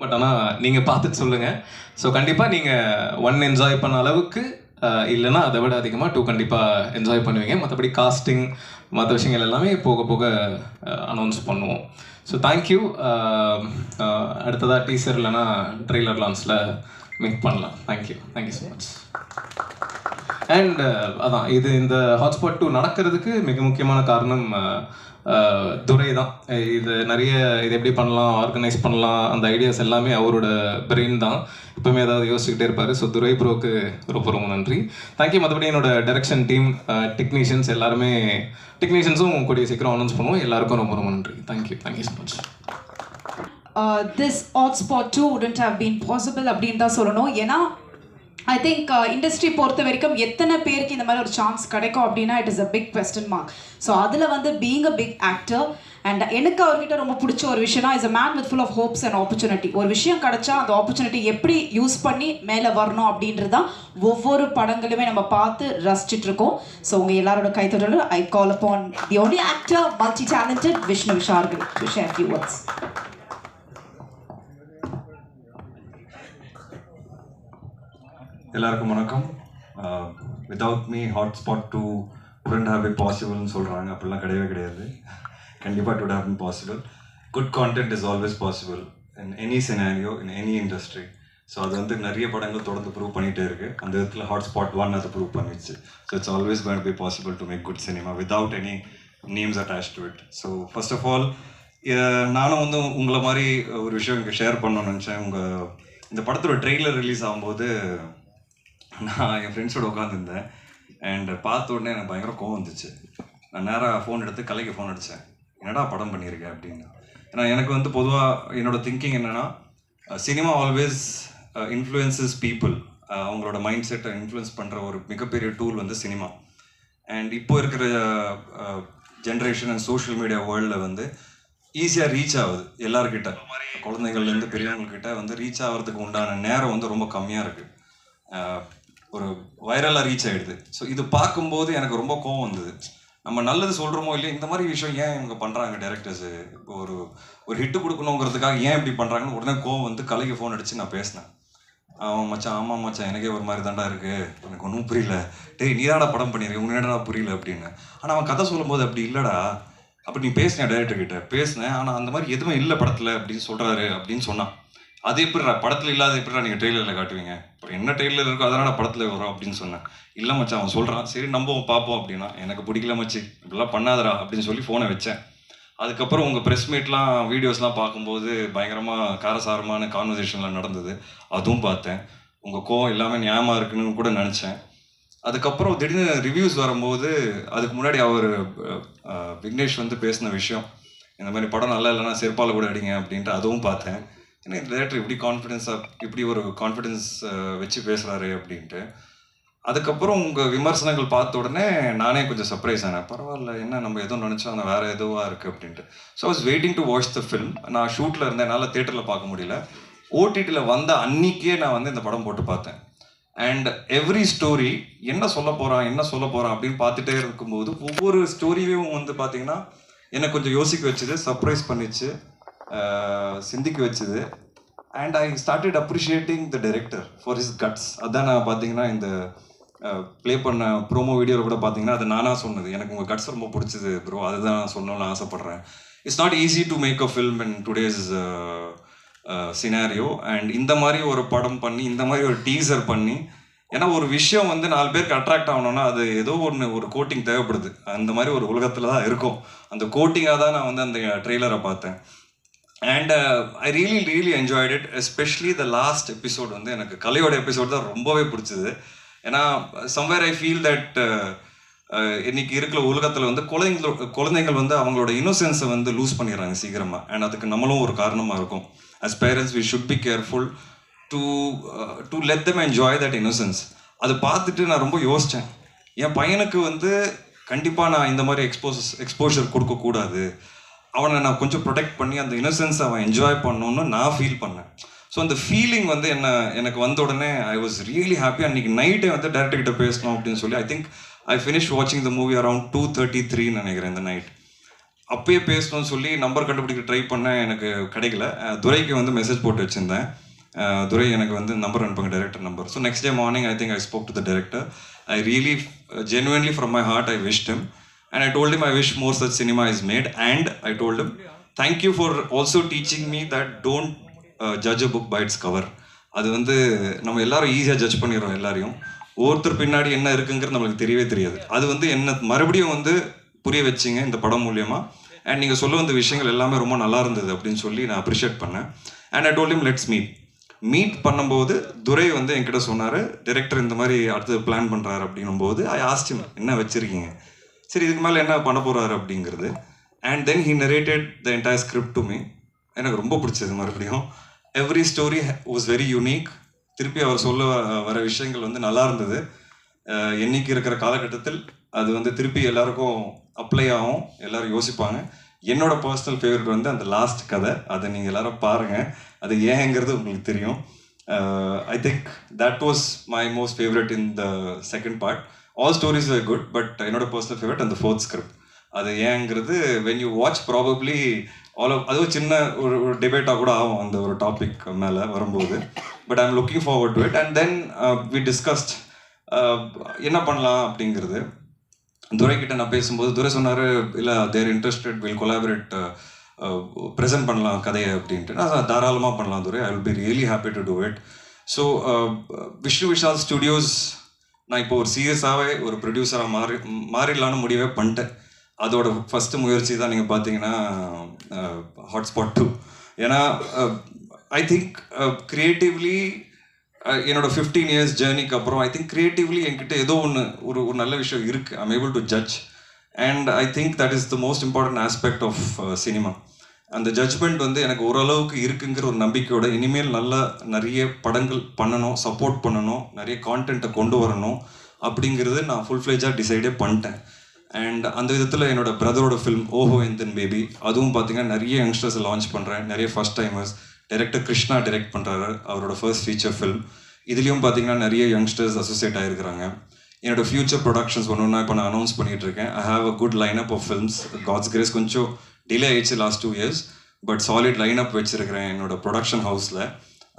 But ஆனால் நீங்கள் பார்த்துட்டு சொல்லுங்கள் ஸோ கண்டிப்பாக நீங்கள் ஒன் என்ஜாய் பண்ண அளவுக்கு இல்லைன்னா அதை விட அதிகமாக டூ கண்டிப்பாக என்ஜாய் பண்ணுவீங்க. மற்றபடி காஸ்டிங் மற்ற விஷயங்கள் எல்லாமே போக போக அனௌன்ஸ் பண்ணுவோம். ஸோ தேங்க்யூ அடுத்ததாக டீசர் இல்லைன்னா ட்ரெய்லர் லான்ஸில் மீட் பண்ணலாம். Thank you thank you so much and uh, அதான் இது இந்த ஹாட்ஸ்பாட் டூ நடக்கிறதுக்கு மிக முக்கியமான காரணம் uh, uh, துரை தான். இது நிறைய இது எப்படி பண்ணலாம் ஆர்கனைஸ் பண்ணலாம் அந்த ஐடியாஸ் எல்லாமே அவரோட பிரெயின் தான். எப்பவுமே ஏதாவது யோசிச்சுக்கிட்டே இருப்பார். ஸோ துரை ப்ரோக்கு ரொம்ப ரொம்ப நன்றி. தேங்க்யூ மற்றபடி என்னோட டைரக்ஷன் டீம் டெக்னீஷியன்ஸ் எல்லாருமே டெக்னீஷியன்ஸும் கூடிய சீக்கிரம் அனௌன்ஸ் பண்ணுவோம். எல்லாருக்கும் ரொம்ப ரொம்ப நன்றி. Thank you thank you so much this Hotspot two wouldn't have been possible அப்படின்னு தான் சொல்லணும். ஏன்னா ஐ திங்க் இண்டஸ்ட்ரி பொறுத்த வரைக்கும் எத்தனை பேருக்கு இந்த மாதிரி ஒரு சான்ஸ் கிடைக்கும் அப்படின்னா it is a big question mark so அதில் வந்து being a big actor and எனக்கு அவர்கிட்ட ரொம்ப பிடிச்ச ஒரு விஷயம்னா is a man with full of hopes and opportunity ஒரு விஷயம் கிடைச்சா அந்த ஆப்பர்ச்சுனிட்டி எப்படி யூஸ் பண்ணி மேலே வரணும் அப்படின்றது தான் ஒவ்வொரு படங்களுமே நம்ம பார்த்து ரசிச்சுட்டு இருக்கோம். ஸோ உங்கள் எல்லாரோட கைத்தொடர் I call upon the only actor multi talented Vishnu விஷார்கள் to share you words எல்லாருக்கும் வணக்கம். Without me Hotspot two wouldn't have it பாசிபிள்னு சொல்கிறாங்க அப்படிலாம் கிடையவே கிடையாது. கண்டிப்பாக would have been possible good content is always possible in any scenario in any industry so அது வந்து நிறைய படங்கள் தொடர்ந்து ப்ரூவ் பண்ணிகிட்டே இருக்குது அந்த விதத்தில் ஹாட்ஸ்பாட் ஒன் அதை ப்ரூவ் பண்ணிடுச்சு. So it's always going be possible to make good cinema without any names attach to it so first of all நானும் வந்து உங்களை மாதிரி ஒரு விஷயம் இங்கே ஷேர் பண்ணணும்னு நினச்சேன். உங்கள் இந்த படத்தோட ட்ரெய்லர் ரிலீஸ் ஆகும்போது நான் என் ஃப்ரெண்ட்ஸோட உட்காந்துருந்தேன் அண்ட் பார்த்த உடனே எனக்கு பயங்கர கோவம் வந்துச்சு. நான் நேராக ஃபோன் எடுத்து கலைக்கு ஃபோன் அடித்தேன் என்னடா படம் பண்ணியிருக்கேன் அப்படின்னு. ஏன்னா எனக்கு வந்து பொதுவாக என்னோட திங்கிங் என்னென்னா சினிமா ஆல்வேஸ் இன்ஃப்ளூயன்சஸ் பீப்புள் அவங்களோட மைண்ட் செட்டை இன்ஃப்ளூயன்ஸ் பண்ணுற ஒரு மிகப்பெரிய டூல் வந்து சினிமா அண்ட் இப்போ இருக்கிற ஜென்ரேஷன் அண்ட் சோஷியல் மீடியா வேர்ல்டில் வந்து ஈஸியாக ரீச் ஆகுது எல்லாருக்கிட்ட குழந்தைகள்லேருந்து பெரியவங்கக்கிட்ட வந்து ரீச் ஆகிறதுக்கு உண்டான நேரம் வந்து ரொம்ப கம்மியாக இருக்குது ஒரு வைரலாக ரீச் ஆகிடுது ஸோ இது பார்க்கும்போது எனக்கு ரொம்ப கோவம் வந்தது. நம்ம நல்லது சொல்கிறோமோ இல்லையோ இந்த மாதிரி விஷயம் ஏன் இவங்க பண்ணுறாங்க டேரக்டர்ஸு இப்போ ஒரு ஒரு ஹிட்டு கொடுக்கணுங்கிறதுக்காக ஏன் இப்படி பண்ணுறாங்கன்னு உடனே கோவம் வந்து கலைக்கு ஃபோன் அடித்து நான் பேசினேன். அவன் மச்சான் ஆமாம் மச்சான் எனக்கே ஒரு மாதிரி தாண்டா இருக்குது எனக்கு ஒன்றும் புரியல. டேய் நீதாடா படம் பண்ணிருக்க. உன்னடா என்னடா புரியல? அப்படின்னு. ஆனால் அவன் கதை சொல்லும்போது அப்படி இல்லைடா. அப்படி நீ பேசினேன் டேரக்டர் கிட்ட? பேசினேன். ஆனால் அந்த மாதிரி எதுவுமே இல்லை படத்தில். அப்படின்னு சொல்கிறாரு அப்படின்னு சொன்னான். அது எப்படிடா? படத்தில் இல்லாத எப்படிடா நீங்கள் ட்ரெய்லரில் காட்டுவீங்க? அப்புறம் என்ன ட்ரெய்லர் இருக்கோ அதனால படத்தில் வரும் அப்படின்னு சொன்னேன். இல்லை மச்சான் அவன் சொல்கிறான் சரி நம்புவோம் பார்ப்போம் அப்படின்னா. எனக்கு பிடிக்கல மச்சி. இப்படிலாம் பண்ணாதடா அப்படின்னு சொல்லி ஃபோனை வச்சேன். அதுக்கப்புறம் உங்கள் ப்ரெஸ் மீட்லாம் வீடியோஸ்லாம் பார்க்கும்போது பயங்கரமாக காரசாரமான கான்வர்சேஷன்லாம் நடந்தது. அதுவும் பார்த்தேன். உங்கள் கோவம் எல்லாமே நியாயமாக இருக்குன்னு கூட நினச்சேன். அதுக்கப்புறம் திடீர்னு ரிவ்யூஸ் வரும்போது அதுக்கு முன்னாடி அவர் விக்னேஷ் வந்து பேசின விஷயம் இந்த மாதிரி படம் நல்லா இல்லைன்னா செருப்பால் கூட அடிங்க அப்படின்ட்டு அதுவும் பார்த்தேன். ஏன்னா இந்த டேரக்டர் இப்படி கான்ஃபிடென்ஸாக இப்படி ஒரு கான்ஃபிடென்ஸ் வச்சு பேசுகிறாரு அப்படின்ட்டு. அதுக்கப்புறம் உங்கள் விமர்சனங்கள் பார்த்த உடனே நானே கொஞ்சம் சர்ப்ரைஸ் ஆனேன். பரவாயில்ல என்ன நம்ம எதுவும் நினச்சோம் அந்த வேறு எதுவாக இருக்குது அப்படின்ட்டு. So was waiting to watch the film நான் ஷூட்டில் இருந்தேன். என்னால் தேட்டரில் பார்க்க முடியல. ஓடிடியில் வந்த அன்னிக்கே நான் வந்து இந்த படம் போட்டு பார்த்தேன். அண்ட் எவ்ரி ஸ்டோரி என்ன சொல்ல போகிறான் என்ன சொல்ல போகிறான் அப்படின்னு பார்த்துட்டே இருக்கும்போது ஒவ்வொரு ஸ்டோரியும் வந்து பார்த்தீங்கன்னா என்னை கொஞ்சம் யோசிக்க வச்சுது சர்ப்ரைஸ் பண்ணிச்சு. சிந்திக்க வச்சுது. And I started appreciating the director for his guts அதான் நான் பார்த்தீங்கன்னா இந்த ப்ளே பண்ண ப்ரோமோ வீடியோவில் கூட பார்த்தீங்கன்னா அது நானாக சொன்னது. எனக்கு உங்கள் கட்ஸ் ரொம்ப பிடிச்சது ப்ரோ அதுதான் நான் சொல்லணும்னு ஆசைப்பட்றேன். It's not easy to make a film in today's scenario and இந்த மாதிரி ஒரு படம் பண்ணி இந்த மாதிரி ஒரு டீசர் பண்ணி ஏன்னா ஒரு விஷயம் வந்து நாலு பேருக்கு அட்ராக்ட் ஆகணும்னா அது ஏதோ ஒன்று ஒரு கோட்டிங் தேவைப்படுது. அந்த மாதிரி ஒரு உலகத்தில் தான் இருக்கும். அந்த கோட்டிங்காக தான் நான் வந்து அந்த ட்ரெய்லரை பார்த்தேன். And I really really enjoyed it especially the last episode வந்து எனக்கு கலையோட எபிசோட் தான் ரொம்பவே பிடிச்சது. ஏன்னா சம்வேர் ஐ ஃபீல் தட் இன்னைக்கு இருக்கிற உலகத்தில் வந்து குழந்தைங்களோட குழந்தைங்கள் வந்து அவங்களோட இன்னோசென்ஸை வந்து லூஸ் பண்ணிடுறாங்க சீக்கிரமாக அண்ட் அதுக்கு நம்மளும் ஒரு காரணமாக இருக்கும். As parents we should be careful to to let them enjoy that innocence அது பார்த்துட்டு நான் ரொம்ப யோசித்தேன் என் பையனுக்கு வந்து கண்டிப்பாக நான் இந்த மாதிரி எக்ஸ்போஸ் எக்ஸ்போஷர் கொடுக்கக்கூடாது. அவனை நான் கொஞ்சம் ப்ரொடெக்ட் பண்ணி அந்த இன்னசென்ஸ் அவன் என்ஜாய் பண்ணணும்னு நான் ஃபீல் பண்ணேன். ஸோ அந்த ஃபீலிங் வந்து என்ன எனக்கு வந்த உடனே ஐ வாஸ் ரியலி ஹாப்பி அன்றைக்கி நைட்டே வந்து டேரக்டர் கிட்ட பேசணும் அப்படின்னு சொல்லி ஐ திங்க் ஐ ஃபினிஷ் வாட்சிங் the movie around two thirty த்ரீன்னு நினைக்கிறேன் இந்த நைட் அப்பயே பேசணும்னு சொல்லி நம்பர் கண்டுபிடிக்க ட்ரை பண்ணேன். எனக்கு கிடைக்கல. துரைக்கு வந்து மெசேஜ் போட்டு வச்சுருந்தேன். துரை எனக்கு வந்து நம்பர் அனுப்புங்க director number so next day morning I think I spoke to the director I really genuinely from my heart I wish him. And I told him I wish more such cinema is made. And I told him thank you for also teaching me that don't uh, judge a book by its cover. அது வந்து நம்ம எல்லாரும் ஈஸியாக judge பண்ணிடுறோம் எல்லாரையும். ஒருத்தர் பின்னாடி என்ன இருக்குங்கிறது நம்மளுக்கு தெரியவே தெரியாது. அது வந்து என்ன மறுபடியும் வந்து புரிய வச்சிங்க இந்த படம் மூலியமாக அண்ட் நீங்கள் சொல்ல வந்த விஷயங்கள் எல்லாமே ரொம்ப நல்லா இருந்தது அப்படின்னு சொல்லி நான் அப்ரிஷியேட் பண்ணேன். And I told him let's meet meet பண்ணும்போது துரை வந்து என்கிட்ட சொன்னார் டிரெக்டர் இந்த மாதிரி அடுத்தது பிளான் பண்ணுறாரு அப்படின்னும் போது ஐ ஆஸ்டிம் என்ன வச்சுருக்கீங்க? சரி இதுக்கு மேலே என்ன பண்ண போகிறாரு அப்படிங்கிறது. And then he narrated the entire script to me எனக்கு ரொம்ப பிடிச்சது மறுபடியும். Every story was very unique திருப்பி அவர் சொல்ல வர விஷயங்கள் வந்து நல்லா இருந்தது. என்னைக்கு இருக்கிற காலகட்டத்தில் அது வந்து திருப்பி எல்லாருக்கும் அப்ளை ஆகும். எல்லாரும் யோசிப்பாங்க. என்னோட பர்சனல் ஃபேவரட் வந்து அந்த லாஸ்ட் கதை. அதை நீங்கள் எல்லாரும் பாருங்கள் அது ஏங்கிறது உங்களுக்கு தெரியும். I think that was my most favourite in the second part all stories are good but என்னோட பர்சனல் ஃபேவரட் அந்த ஃபோர்த் ஸ்கிரிப்ட் அது ஏங்கிறது when you watch probably all of அது ஒரு சின்ன ஒரு ஒரு டிபேட்டாக கூட ஆகும் அந்த ஒரு டாபிக் மேலே வரும்போது. But I am looking forward to it and then we discussed என்ன பண்ணலாம் அப்படிங்கிறது. துரை கிட்ட நான் பேசும்போது துரை சொன்னார் இல்லை there interested will collaborate present பண்ணலாம் கதையை அப்படின்ட்டு. நான் தாராளமாக பண்ணலாம் Durai I will be really happy to do it so Vishnu Vishal studios நான் இப்போ ஒரு சீரியஸாகவே ஒரு ப்ரொடியூசராக மாறி மாறிடலான்னு முடிவே பண்ணிட்டேன். அதோட ஃபஸ்ட்டு முயற்சி தான் நீங்கள் பார்த்தீங்கன்னா ஹாட்ஸ்பாட் டூ ஏன்னா ஐ திங்க் க்ரியேட்டிவ்லி என்னோட ஃபிஃப்டீன் இயர்ஸ் ஜேர்னிக்கு அப்புறம் ஐ திங்க் க்ரியேட்டிவ்லி என்கிட்ட ஏதோ ஒன்று ஒரு ஒரு நல்ல விஷயம் இருக்குது I'm able to judge and I think that is the most important aspect of cinema அந்த ஜட்ஜ்மெண்ட் வந்து எனக்கு ஓரளவுக்கு இருக்குங்கிற ஒரு நம்பிக்கையோட இனிமேல் நல்லா நிறைய படங்கள் பண்ணணும் சப்போர்ட் பண்ணணும் நிறைய கான்டென்ட்டை கொண்டு வரணும் அப்படிங்கிறது நான் ஃபுல் ஃப்ளேஜாக டிசைடே பண்ணிட்டேன். அண்ட் அந்த விதத்தில் என்னோட பிரதரோட ஃபிலிம் ஓஹோ எந்தன் பேபி அதுவும் பார்த்தீங்கன்னா நிறைய யங்ஸ்டர்ஸ் லான்ச் பண்ணுறேன் நிறைய first timers director Krishna direct பண்ணுறாரு அவரோட ஃபர்ஸ்ட் ஃபீச்சர் ஃபிலிம் இதுலேயும் பார்த்தீங்கன்னா நிறைய யங்ஸ்டர்ஸ் அசோசியேட் ஆகிருக்கிறாங்க என்னோட ஃபியூச்சர் ப்ரொடக்ஷன்ஸ் ஒன்று ஒன்றா இப்போ நான் அனௌன்ஸ் பண்ணிகிட்டு இருக்கேன். I have a good line up of films God's grace கொஞ்சம் டிலே ஆயிடுச்சு last two years but solid line up வச்சுருக்கிறேன் என்னோட ப்ரொடக்ஷன் ஹவுஸில்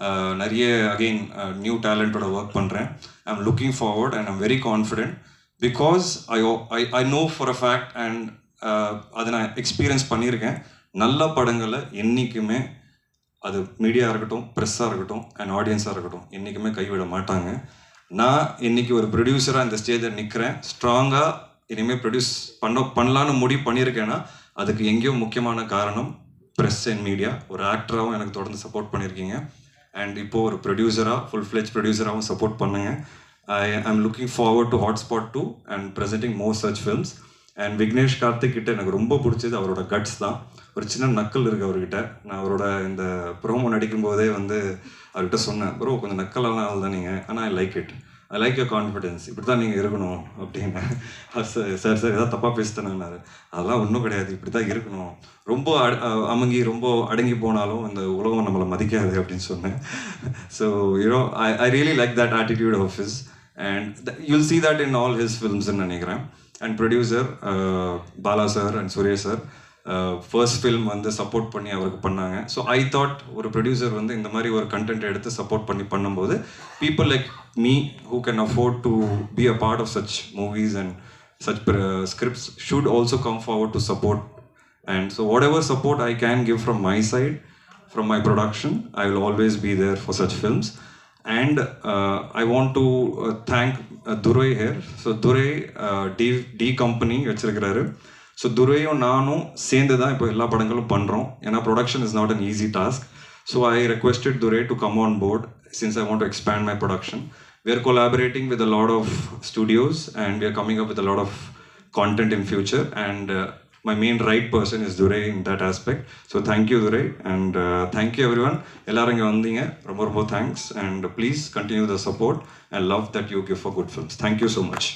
uh, நிறைய அகெயின் நியூ டேலண்டோட ஒர்க் பண்ணுறேன் I am looking forward and I'm very confident because I I I know for a fact and அதை நான் எக்ஸ்பீரியன்ஸ் பண்ணியிருக்கேன். நல்ல படங்களை என்றைக்குமே அது மீடியா இருக்கட்டும் ப்ரெஸ்ஸாக இருக்கட்டும் அண்ட் ஆடியன்ஸாக இருக்கட்டும் என்றைக்குமே கைவிட மாட்டாங்க. நான் இன்னைக்கு ஒரு ப்ரொடியூசராக இந்த ஸ்டேஜில் நிற்கிறேன் ஸ்ட்ராங்காக இனிமேல் ப்ரொடியூஸ் பண்ண பண்ணலான்னு முடிவு பண்ணியிருக்கேன்னா அதுக்கு எங்கேயோ முக்கியமான காரணம் ப்ரெஸ் அண்ட் மீடியா ஒரு ஆக்டராகவும் எனக்கு தொடர்ந்து சப்போர்ட் பண்ணியிருக்கீங்க. அண்ட் இப்போது ஒரு ப்ரொடியூசராக ஃபுல் ஃப்ளெஜ் ப்ரொடியூசராகவும் சப்போர்ட் பண்ணுங்க. I I'm looking forward to Hotspot two and presenting more search films and Vignesh Karthik கிட்ட எனக்கு ரொம்ப பிடிச்சது அவரோட கட்ஸ் தான். ஒரு சின்ன நக்கல் இருக்கு அவர்கிட்ட. நான் அவரோட இந்த ப்ரோமோ நடிக்கும் போதே வந்து அவர்கிட்ட சொன்னேன் ப்ரோ கொஞ்சம் நக்கலெல்லாம் தான் நீங்கள் ஆனால் I like it I like your confidence இப்படி தான் நீங்கள் இருக்கணும் அப்படின்னு சார் சார் ஏதாவது தப்பாக பேசிட்டேன்னாரு. அதெல்லாம் ஒன்றும் கிடையாது. இப்படி தான் இருக்கணும். ரொம்ப அட- ரொம்ப அடங்கி போனாலும் இந்த உலகம் நம்மளை மதிக்காது அப்படின்னு சொன்னேன். So you know I I really like that attitude of his and you'll see that in all his ஃபில்ம்ஸ்னு நினைக்கிறேன். And producer Bala sir and Suresh sir first film வந்து சப்போர்ட் பண்ணி அவருக்கு பண்ணாங்க. ஸோ ஐ தாட் ஒரு producer வந்து இந்த மாதிரி ஒரு கண்டென்ட் எடுத்து சப்போர்ட் பண்ணி பண்ணும்போது people like me who can afford to be a part of such movies and such scripts should also come forward to support and so whatever support i can give from my side from my production i will always be there for such films. And uh, i want to uh, thank uh, durai here. So durai uh, d d company வச்சிருக்கிறாரு. So துரையும் நானும் சேர்ந்து தான் இப்போ எல்லா படங்களும் பண்ணுறோம் ஏன்னா production is not an easy task so I requested Durai to come on board since I want to expand my production we are collaborating with a lot of studios and we are coming up with a lot of content in future and uh, my right person person is Duray in that aspect. So thank you Duray and uh, thank you everyone. எல்லாரும் இங்கே வந்தீங்க ரொம்ப ரொம்ப thanks and please continue the support and love that you give for good films thank you so much